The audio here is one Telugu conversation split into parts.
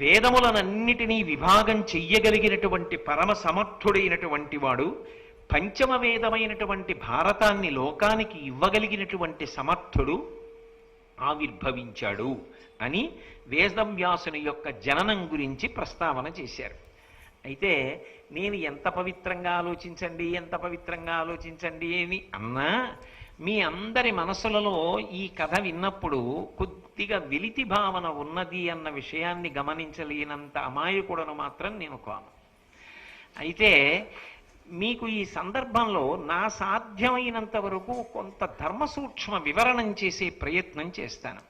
వేదములనన్నిటినీ విభాగం చెయ్యగలిగినటువంటి పరమ సమర్థుడైనటువంటి వాడు పంచమ వేదమైనటువంటి భారతాన్ని లోకానికి ఇవ్వగలిగినటువంటి సమర్థుడు ఆవిర్భవించాడు అని వేదవ్యాసుని యొక్క జననం గురించి ప్రస్తావన చేశారు. అయితే నేను ఎంత పవిత్రంగా ఆలోచించండి ఎంత పవిత్రంగా ఆలోచించండి అని అన్నా మీ అందరి మనసులలో ఈ కథ విన్నప్పుడు పూర్తిగా వెలితి భావన ఉన్నది అన్న విషయాన్ని గమనించలేనంత అమాయకుడను మాత్రం నేను కాను. అయితే మీకు ఈ సందర్భంలో నా సాధ్యమైనంత వరకు కొంత ధర్మ సూక్ష్మ వివరణం చేసే ప్రయత్నం చేస్తాను.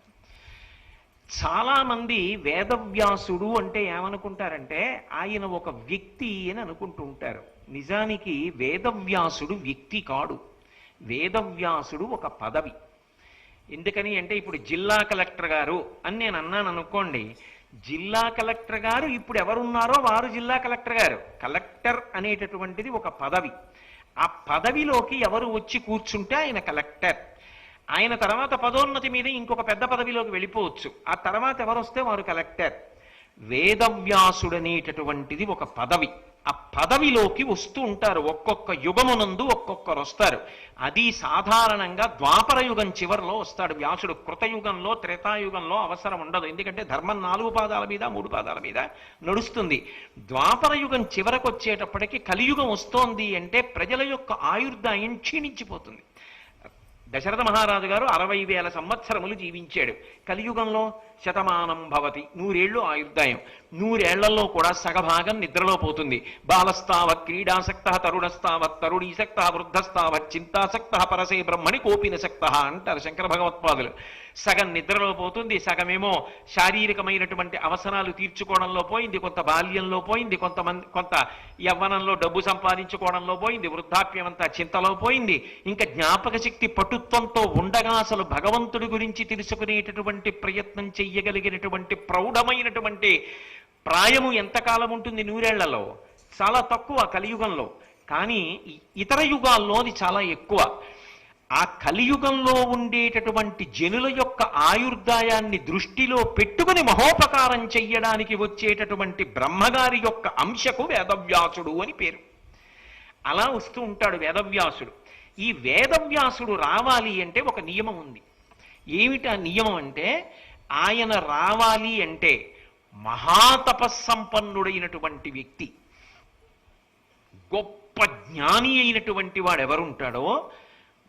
చాలామంది వేదవ్యాసుడు అంటే ఏమనుకుంటారంటే ఆయన ఒక వ్యక్తి అని అనుకుంటూ ఉంటారు. నిజానికి వేదవ్యాసుడు వ్యక్తి కాడు. వేదవ్యాసుడు ఒక పదవి. ఎందుకని అంటే ఇప్పుడు జిల్లా కలెక్టర్ గారు అని నేను అన్నాను అనుకోండి జిల్లా కలెక్టర్ గారు ఇప్పుడు ఎవరున్నారో వారు జిల్లా కలెక్టర్ గారు. కలెక్టర్ అనేటటువంటిది ఒక పదవి. ఆ పదవిలోకి ఎవరు వచ్చి కూర్చుంటే ఆయన కలెక్టర్. ఆయన తర్వాత పదోన్నతి మీద ఇంకొక పెద్ద పదవిలోకి వెళ్ళిపోవచ్చు. ఆ తర్వాత ఎవరు వస్తే వారు కలెక్టర్. వేదవ్యాసుడనేటటువంటిది ఒక పదవి. ఆ పదవిలోకి వస్తూ ఉంటారు. ఒక్కొక్క యుగమునందు ఒక్కొక్కరు వస్తారు. అది సాధారణంగా ద్వాపర యుగం చివరిలో వస్తాడు. వ్యాసుడు కృతయుగంలో త్రేతాయుగంలో అవసరం ఉండదు. ఎందుకంటే ధర్మం నాలుగు పాదాల మీద మూడు పాదాల మీద నడుస్తుంది. ద్వాపర యుగం చివరకు వచ్చేటప్పటికి కలియుగం వస్తోంది అంటే ప్రజల యొక్క ఆయుర్దాయం క్షీణించిపోతుంది. దశరథ మహారాజు గారు అరవై వేల సంవత్సరములు జీవించాడు. కలియుగంలో శతమానం భవతి. నూరేళ్ళు ఆయుర్దాయం. నూరేళ్ళలో కూడా సగభాగం నిద్రలో పోతుంది. బాలస్తావ క్రీడాసక్త తరుణస్తావత్ తరుణీసక్త వృద్ధస్తావత్ చింతాసక్త పరసే బ్రహ్మణి కోపినసక్త అంటారు శంకర భగవత్పాదులు. సగం నిద్రలో పోతుంది సగమేమో శారీరకమైనటువంటి అవసరాలు తీర్చుకోవడంలో పోయింది కొంత బాల్యంలో పోయింది కొంతమంది కొంత యవ్వనంలో డబ్బు సంపాదించుకోవడంలో పోయింది వృద్ధాప్యం అంతా చింతలో పోయింది. ఇంకా జ్ఞాపక శక్తి పటుత్వంతో ఉండగా అసలు భగవంతుడి గురించి తెలుసుకునేటటువంటి ప్రయత్నం చెయ్యగలిగినటువంటి ప్రౌఢమైనటువంటి ప్రాయము ఎంతకాలం ఉంటుంది నూరేళ్ళలో? చాలా తక్కువ కలియుగంలో. కానీ ఇతర యుగాల్లో అది చాలా ఎక్కువ. ఆ కలియుగంలో ఉండేటటువంటి జనుల యొక్క ఆయుర్దాయాన్ని దృష్టిలో పెట్టుకుని మహోపకారం చెయ్యడానికి వచ్చేటటువంటి బ్రహ్మగారి యొక్క అంశకు వేదవ్యాసుడు అని పేరు. అలా వస్తూ ఉంటాడు వేదవ్యాసుడు. ఈ వేదవ్యాసుడు రావాలి అంటే ఒక నియమం ఉంది. ఏమిటి ఆ నియమం అంటే ఆయన రావాలి అంటే మహాతపస్సంపన్నుడైనటువంటి వ్యక్తి గొప్ప జ్ఞాని అయినటువంటి వాడు ఎవరుంటాడో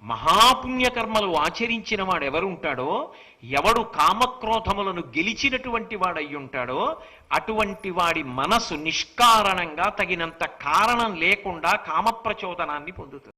మహాపుణ్యకర్మలు ఆచరించిన వాడు ఎవరుంటాడో ఎవడు కామక్రోధములను గెలిచినటువంటి వాడై ఉంటాడో అటువంటి వాడి మనసు నిష్కారణంగా తగినంత కారణం లేకుండా కామప్రచోదనాన్ని పొందుతుంది.